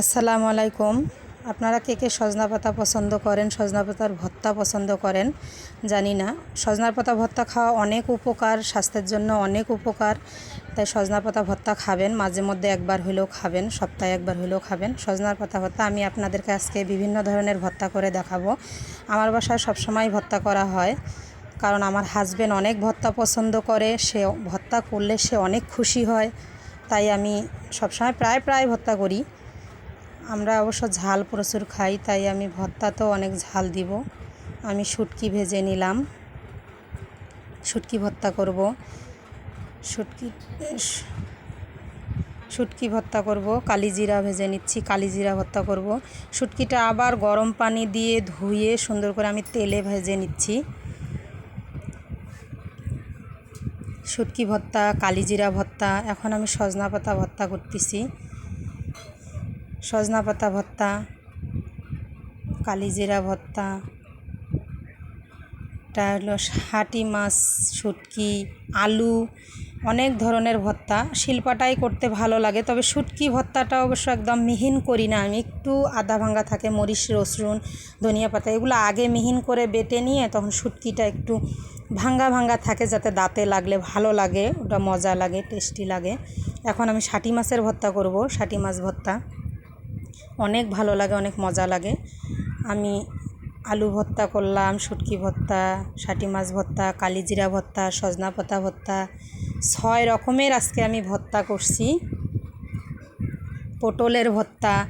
আসসালামু আলাইকুম। আপনারা কে কে সজনা পাতা পছন্দ করেন, সজনা পাতার ভর্তা পছন্দ করেন? জানি না। সজনা পাতা ভর্তা খাওয়া অনেক উপকার, স্বাস্থ্যের জন্য অনেক উপকার। তাই সজনা পাতা ভর্তা খাবেন, মাঝে মধ্যে একবার হলেও খাবেন, সপ্তাহে একবার হলেও খাবেন। সজনার পাতা ভর্তা আমি আপনাদেরকে আজকে বিভিন্ন ধরনের ভর্তা করে দেখাবো। আমার বাসায় সবসময় ভর্তা করা হয়, কারণ আমার হাজবেন্ড অনেক ভর্তা পছন্দ করে। সে ভর্তা করলে সে অনেক খুশি হয়। তাই আমি সবসময় প্রায় প্রায় ভর্তা করি। আমরা অবশ্য ঝাল প্রচুর খাই, তাই আমি ভর্তাতেও অনেক ঝাল দিব। আমি শুটকি ভেজে নিলাম। শুটকি ভর্তা করব। শুটকি শুটকি ভর্তা করব। কালিজিরা ভেজে নিচ্ছি, কালিজিরা ভর্তা করব। শুটকিটা আবার গরম পানি দিয়ে ধুয়ে সুন্দর করে আমি তেলে ভেজে নিচ্ছি। শুটকি ভর্তা, কালিজিরা ভর্তা, এখন আমি সজনা পাতা ভর্তা করতেছি। সজনা পাতা ভর্তা, কালিজিরা ভর্তা, এটা হলো হাটি মাছ, শুটকি, আলু, অনেক ধরনের ভর্তা। শিল্পাটাই করতে ভালো লাগে, তবে শুটকি ভর্তাটা অবশ্য একদম মিহিন করি না আমি। একটু আদা ভাঙ্গা থাকে, মরিচ, রসুন, ধনিয়া পাতা, এগুলো আগে মিহিন করে বেটে নিয়ে তখন শুটকিটা একটু ভাঙ্গা ভাঙ্গা থাকে যাতে দাঁতে লাগলে ভালো লাগে, ওটা মজা লাগে, টেস্টি লাগে। এখন আমি ষাটি মাছের ভর্তা করব ষাটি মাছ ভর্তা। অনেক ভালো লাগে, অনেক মজা লাগে। আমি আলু ভর্তা করলাম, শুটকি ভর্তা ষাটি মাছ ভর্তা, কালিজিরা ভর্তা, সজনা পাতা ভর্তা, ছয় রকমের আজকে আমি ভর্তা করছি। পটলের ভর্তা,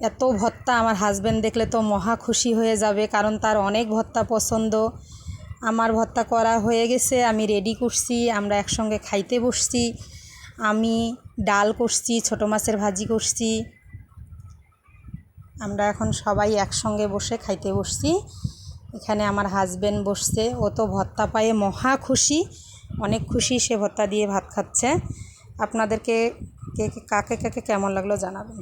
এত ভর্তা আমার হাজব্যান্ড দেখলে তো মহা খুশি হয়ে যাবে, কারণ তার অনেক ভর্তা পছন্দ। আমার ভর্তা করা হয়ে গেছে, আমি রেডি করছি, আমরা একসঙ্গে খাইতে বসছি। আমি ডাল করছি, ছোটো মাছের ভাজি করছি। আমরা এখন সবাই একসঙ্গে বসে খাইতে বসছি। এখানে আমার হাজব্যান্ড বসছে। ও তো ভত্তা পায়ে মহা খুশি। অনেক খুশি সে ভত্তা দিয়ে ভাত খাচ্ছে। আপনাদেরকে কে কাকে কাকে কেমন লাগল জানাবেন।